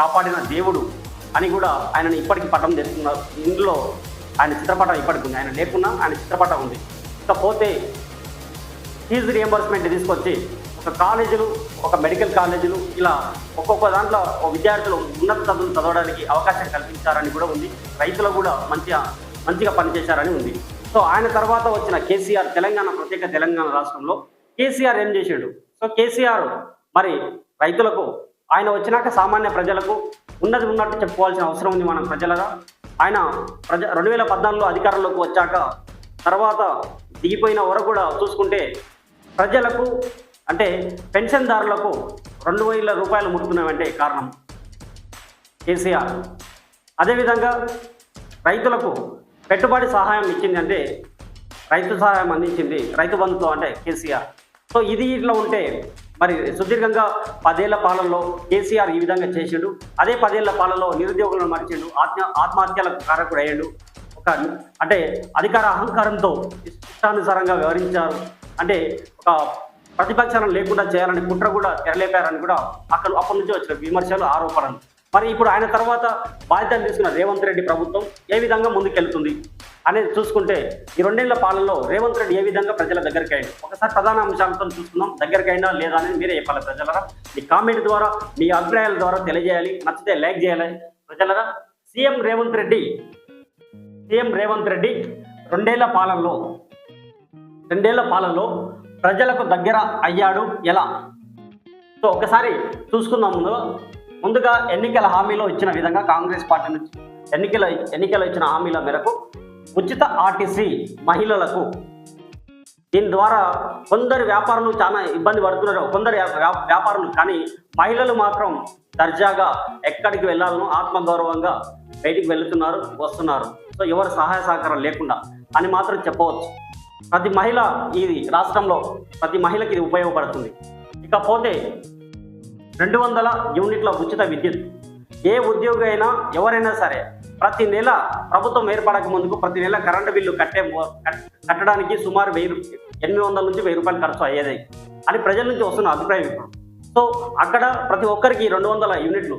కాపాడిన దేవుడు అని కూడా ఆయనను ఇప్పటికీ పట్టం చేస్తున్నారు ఇందులో ఆయన చిత్రపటం ఇప్పటికి ఉంది. ఆయన లేకున్నా ఆయన చిత్రపటం ఉంది. ఇకపోతే ఫీజు రియంబర్స్మెంట్ తీసుకొచ్చి ఒక కాలేజీలు ఒక మెడికల్ కాలేజీలు ఇలా ఒక్కొక్క దాంట్లో ఒక విద్యార్థులు ఉన్నత చదువులు చదవడానికి అవకాశం కల్పించారని కూడా ఉంది. రైతులు కూడా మంచిగా మంచిగా పనిచేశారని ఉంది. సో ఆయన తర్వాత వచ్చిన కేసీఆర్ తెలంగాణ ప్రత్యేక తెలంగాణ రాష్ట్రంలో కేసీఆర్ ఏం చేశాడు సో కేసీఆర్ మరి రైతులకు ఆయన వచ్చినాక సామాన్య ప్రజలకు ఉన్నది ఉన్నట్టు చెప్పుకోవాల్సిన అవసరం ఉంది మనం ప్రజలగా. ఆయన ప్రజ రెండు వేల పద్నాలుగులో అధికారంలోకి వచ్చాక తర్వాత దిగిపోయిన వరకు కూడా చూసుకుంటే ప్రజలకు అంటే పెన్షన్దారులకు రెండు వేల రూపాయలు ముడుతున్నామంటే కారణం కేసీఆర్. అదేవిధంగా రైతులకు పెట్టుబడి సహాయం ఇచ్చింది అంటే రైతు సహాయం అందించింది రైతు బంధుతో అంటే కేసీఆర్. సో ఇది ఇట్లా ఉంటే మరి సుదీర్ఘంగా పదేళ్ళ పాలనలో కేసీఆర్ ఈ విధంగా చేసిండు. అదే పదేళ్ళ పాలనలో నిరుద్యోగులను మరిచిండు. ఆత్మ ఆత్మహత్యలకు కారకుడు అయ్యాడు ఒక అంటే అధికార అహంకారంతో ఇష్టానుసారంగా వ్యవహరించారు. అంటే ఒక ప్రతిపక్షాలను లేకుండా చేయాలని కుట్ర కూడా తెరలేపారని కూడా అక్కడ అప్పటి నుంచి వచ్చిన విమర్శలు ఆరోపణలు. మరి ఇప్పుడు ఆయన తర్వాత బాధ్యతలు తీసుకున్న రేవంత్ రెడ్డి ప్రభుత్వం ఏ విధంగా ముందుకెళ్తుంది? అనేది చూసుకుంటే ఈ రెండేళ్ళ పాలనలో రేవంత్ రెడ్డి ఏ విధంగా ప్రజల దగ్గరికి అయ్యాడు? ఒకసారి ప్రధాన అంశాలతో చూసుకుందాం. దగ్గరికి అయినా లేదా అనేది మీరే చెప్పాలి ప్రజలరా. మీ కామెంట్ ద్వారా మీ అభిప్రాయాల ద్వారా తెలియజేయాలి. నచ్చితే లైక్ చేయాలి. ప్రజలరా సీఎం రేవంత్ రెడ్డి సీఎం రేవంత్ రెడ్డి రెండేళ్ళ పాలనలో రెండేళ్ళ పాలనలో ప్రజలకు దగ్గర అయ్యాడు. ఎలా? సో ఒకసారి చూసుకుందాం ముందు ముందుగా ఎన్నికల హామీలో ఇచ్చిన విధంగా కాంగ్రెస్ పార్టీ నుంచి ఎన్నికల ఎన్నికలు ఇచ్చిన హామీల మేరకు ఉచిత ఆర్టీసీ మహిళలకు. దీని ద్వారా కొందరు వ్యాపారులు చాలా ఇబ్బంది పడుతున్నారు. కొందరు వ్యా- వ్యాపారులు కానీ మహిళలు మాత్రం దర్జాగా ఎక్కడికి వెళ్ళాలనో ఆత్మగౌరవంగా బయటికి వెళుతున్నారు వస్తున్నారు. సో ఎవరు సహాయ సహకారం లేకుండా అని మాత్రం చెప్పవచ్చు. ప్రతి మహిళ ఇది రాష్ట్రంలో ప్రతి మహిళకి ఇది ఉపయోగపడుతుంది. ఇకపోతే రెండు వందల యూనిట్ల ఉచిత విద్యుత్. ఏ ఉద్యోగి అయినా ఎవరైనా సరే ప్రతి నెల ప్రభుత్వం ఏర్పడక ముందుకు ప్రతి నెల కరెంటు బిల్లు కట్టే కట్టడానికి సుమారు వెయ్యి ఎనిమిది వందల నుంచి వెయ్యి రూపాయలు ఖర్చు అయ్యేది అని ప్రజల నుంచి వస్తున్న అభిప్రాయం ఇప్పుడు. సో అక్కడ ప్రతి ఒక్కరికి రెండు వందల యూనిట్లు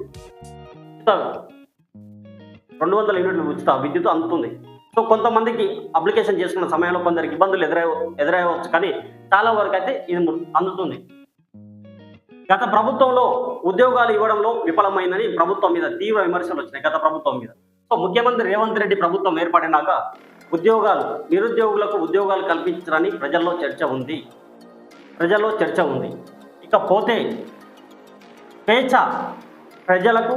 రెండు వందల యూనిట్లు ఉచిత విద్యుత్ అందుతుంది. సో కొంతమందికి అప్లికేషన్ చేసుకున్న సమయంలో కొందరికి ఇబ్బందులు ఎదురై ఎదురయ్యవచ్చు కానీ చాలా వరకు అయితే ఇది అందుతుంది. గత ప్రభుత్వంలో ఉద్యోగాలు ఇవ్వడంలో విఫలమైందని ప్రభుత్వం మీద తీవ్ర విమర్శలు వచ్చినాయి. గత ప్రభుత్వం మీద. ముఖ్యమంత్రి రేవంత్ రెడ్డి ప్రభుత్వం ఏర్పడినాక ఉద్యోగాలు నిరుద్యోగులకు ఉద్యోగాలు కల్పించడానికి ప్రజల్లో చర్చ ఉంది. ప్రజల్లో చర్చ ఉంది. ఇకపోతే స్వేచ్ఛ ప్రజలకు